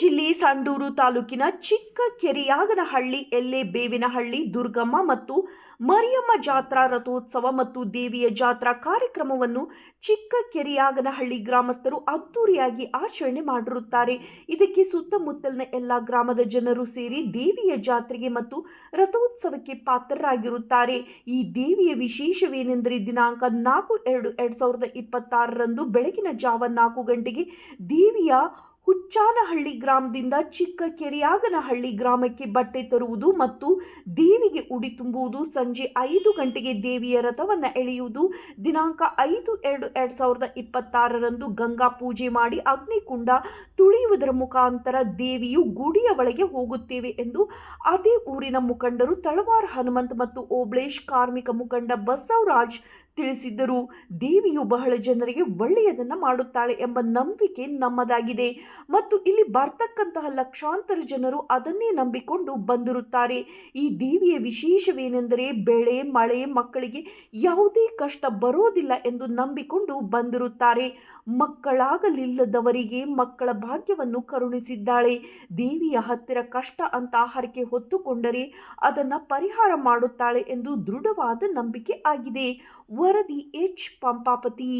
ಜಿಲ್ಲೆ ಸಂಡೂರು ತಾಲೂಕಿನ ಚಿಕ್ಕ ಕೆರೆಯಾಗನಹಳ್ಳಿ, ಎಲ್ಲೆ ಬೇವಿನಹಳ್ಳಿ, ದುರ್ಗಮ್ಮ ಮತ್ತು ಮರಿಯಮ್ಮ ಜಾತ್ರಾ ರಥೋತ್ಸವ ಮತ್ತು ದೇವಿಯ ಜಾತ್ರಾ ಕಾರ್ಯಕ್ರಮವನ್ನು ಚಿಕ್ಕ ಕೆರೆಯಾಗನಹಳ್ಳಿ ಗ್ರಾಮಸ್ಥರು ಅದ್ದೂರಿಯಾಗಿ ಆಚರಣೆ ಮಾಡಿರುತ್ತಾರೆ. ಇದಕ್ಕೆ ಸುತ್ತಮುತ್ತಲಿನ ಎಲ್ಲ ಗ್ರಾಮದ ಜನರು ಸೇರಿ ದೇವಿಯ ಜಾತ್ರೆಗೆ ಮತ್ತು ರಥೋತ್ಸವಕ್ಕೆ ಪಾತ್ರರಾಗಿರುತ್ತಾರೆ. ಈ ದೇವಿಯ ವಿಶೇಷವೇನೆಂದರೆ ದಿನಾಂಕ ನಾಲ್ಕು ಎರಡು ಎರಡು ಸಾವಿರದ ಇಪ್ಪತ್ತಾರರಂದು ಬೆಳಗಿನ ಜಾವ ನಾಲ್ಕು ಗಂಟೆಗೆ ದೇವಿಯ ಹುಚ್ಚಾನಹಳ್ಳಿ ಗ್ರಾಮದಿಂದ ಚಿಕ್ಕ ಕೆರೆಯಾಗನಹಳ್ಳಿ ಗ್ರಾಮಕ್ಕೆ ಬಟ್ಟೆ ತರುವುದು ಮತ್ತು ದೇವಿಗೆ ಉಡಿ ತುಂಬುವುದು ಸಂಜೆ ಐದು ಗಂಟೆಗೆ ದೇವಿಯ ರಥವನ್ನು ಎಳೆಯುವುದು. ದಿನಾಂಕ ಐದು ಎರಡು ಎರಡು ಸಾವಿರದ ಇಪ್ಪತ್ತಾರರಂದು ಗಂಗಾ ಪೂಜೆ ಮಾಡಿ ಅಗ್ನಿಕುಂಡ ತುಳಿಯುವುದರ ಮುಖಾಂತರ ದೇವಿಯು ಗುಡಿಯ ಒಳಗೆ ಹೋಗುತ್ತೇವೆ ಎಂದು ಅದೇ ಊರಿನ ಮುಖಂಡರು ತಳವಾರ ಹನುಮಂತ್ ಮತ್ತು ಓಬ್ಳೇಶ್ ಕಾರ್ಮಿಕ ಮುಖಂಡ ಬಸವರಾಜ್ ತಿಳಿಸಿದ್ದರು. ದೇವಿಯು ಬಹಳ ಜನರಿಗೆ ಒಳ್ಳೆಯದನ್ನು ಮಾಡುತ್ತಾಳೆ ಎಂಬ ನಂಬಿಕೆ ನಮ್ಮದಾಗಿದೆ. ಮತ್ತು ಇಲ್ಲಿ ಬರ್ತಕ್ಕಂತಹ ಲಕ್ಷಾಂತರ ಜನರು ಅದನ್ನೇ ನಂಬಿಕೊಂಡು ಬಂದಿರುತ್ತಾರೆ. ಈ ದೇವಿಯ ವಿಶೇಷವೇನೆಂದರೆ ಬೆಳೆ, ಮಳೆ, ಮಕ್ಕಳಿಗೆ ಯಾವುದೇ ಕಷ್ಟ ಬರೋದಿಲ್ಲ ಎಂದು ನಂಬಿಕೊಂಡು ಬಂದಿರುತ್ತಾರೆ. ಮಕ್ಕಳಾಗಲಿಲ್ಲದವರಿಗೆ ಮಕ್ಕಳ ಭಾಗ್ಯವನ್ನು ಕರುಣಿಸಿದ್ದಾಳೆ. ದೇವಿಯ ಹತ್ತಿರ ಕಷ್ಟ ಅಂತ ಹರಕೆ ಹೊತ್ತುಕೊಂಡರೆ ಅದನ್ನು ಪರಿಹಾರ ಮಾಡುತ್ತಾಳೆ ಎಂದು ದೃಢವಾದ ನಂಬಿಕೆ ಆಗಿದೆ. ವರದಿ ಎಚ್. ಪಂಪಾಪತಿ.